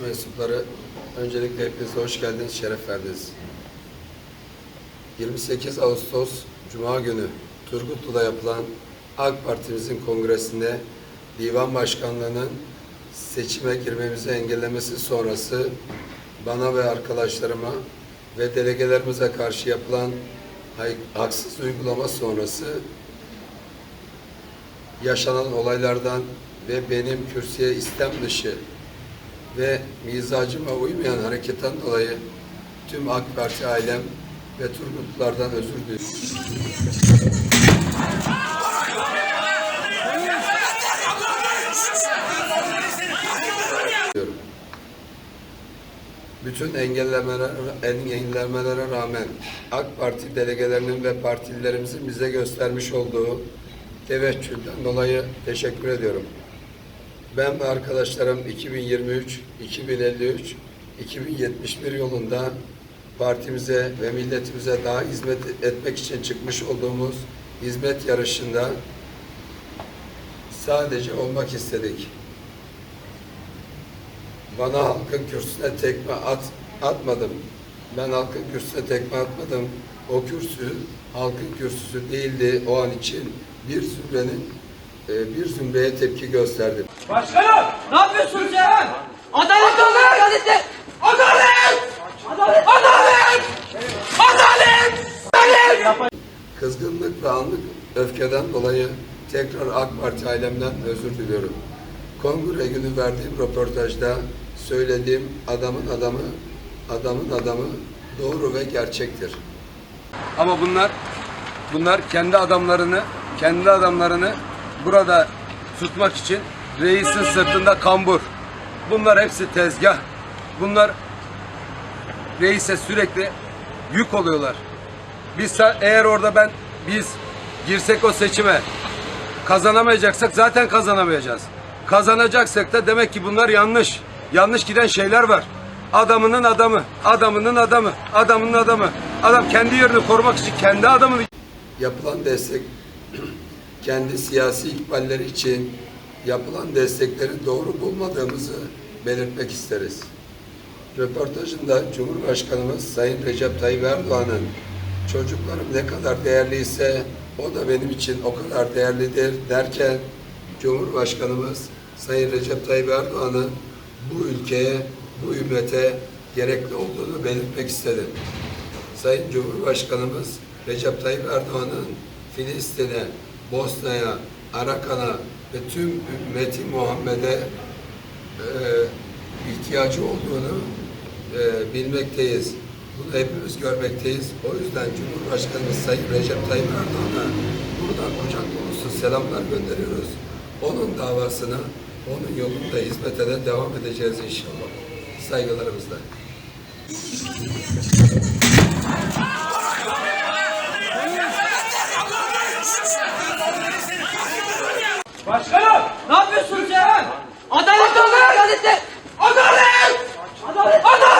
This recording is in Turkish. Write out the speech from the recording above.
mensupları, öncelikle hepiniz hoş geldiniz, şeref verdiniz. 28 Ağustos Cuma günü Turgutlu'da yapılan AK Partimizin kongresinde divan başkanlığının seçime girmemizi engellemesi sonrası bana ve arkadaşlarıma ve delegelerimize karşı yapılan haksız uygulama sonrası yaşanan olaylardan ve benim kürsüye istem dışı ve mizacıma uymayan hareketten dolayı tüm AK Parti ailem ve Turgutlulardan özür diliyorum. Bütün engellemelere, engellemelere rağmen AK Parti delegelerinin ve partililerimizin bize göstermiş olduğu teveccühden dolayı teşekkür ediyorum. Ben ve arkadaşlarım 2023, 2053, 2071 yolunda partimize ve milletimize daha hizmet etmek için çıkmış olduğumuz hizmet yarışında sadece olmak istedik. Bana halkın kürsüsüne tekme at, atmadım. Ben halkın kürsüsüne tekme atmadım. O kürsü halkın kürsüsü değildi o an için. Bir zümrenin e, bir zümreye tepki gösterdim. Başkanım! Ne yapıyorsunuz ya? Adalet adalet! Adalet! Adalet! Adalet! Adalet! Adalet! Adalet! Kızgınlık ve anlık öfkeden dolayı tekrar AK Parti ailemden özür diliyorum. Kongre günü verdiğim röportajda söylediğim adamın adamı, adamın adamı doğru ve gerçektir. Ama bunlar bunlar kendi adamlarını kendi adamlarını burada tutmak için reisin sırtında kambur. Bunlar hepsi tezgah. Bunlar reise sürekli yük oluyorlar. Biz eğer orada ben biz girsek o seçime kazanamayacaksak zaten kazanamayacağız. Kazanacaksak da demek ki bunlar yanlış. Yanlış giden şeyler var. Adamının adamı, adamının adamı, adamının adamı. Adam kendi yerini korumak için kendi adamını yapılan destek kendi siyasi ikballeri için yapılan destekleri doğru bulmadığımızı belirtmek isteriz. Röportajında Cumhurbaşkanımız Sayın Recep Tayyip Erdoğan'ın çocuklarım ne kadar değerliyse o da benim için o kadar değerlidir derken Cumhurbaşkanımız Sayın Recep Tayyip Erdoğan'ın bu ülkeye, bu ümmete gerekli olduğunu belirtmek istedim. Sayın Cumhurbaşkanımız Recep Tayyip Erdoğan'ın Filistin'e, Bosna'ya, Arakan'a ve tüm ümmeti Muhammed'e e, ihtiyacı olduğunu e, bilmekteyiz. Bunu hepimiz görmekteyiz. O yüzden Cumhurbaşkanımız Sayın Recep Tayyip Erdoğan'a buradan kucak dolusu selamlar gönderiyoruz. Onun davasına, onun yolunda hizmet ede devam edeceğiz inşallah. Saygılarımızla. Başkanım! Ne yapıyorsunuz ya? Adalet adalet! Adalet! Adalet! Adalet! Adalet!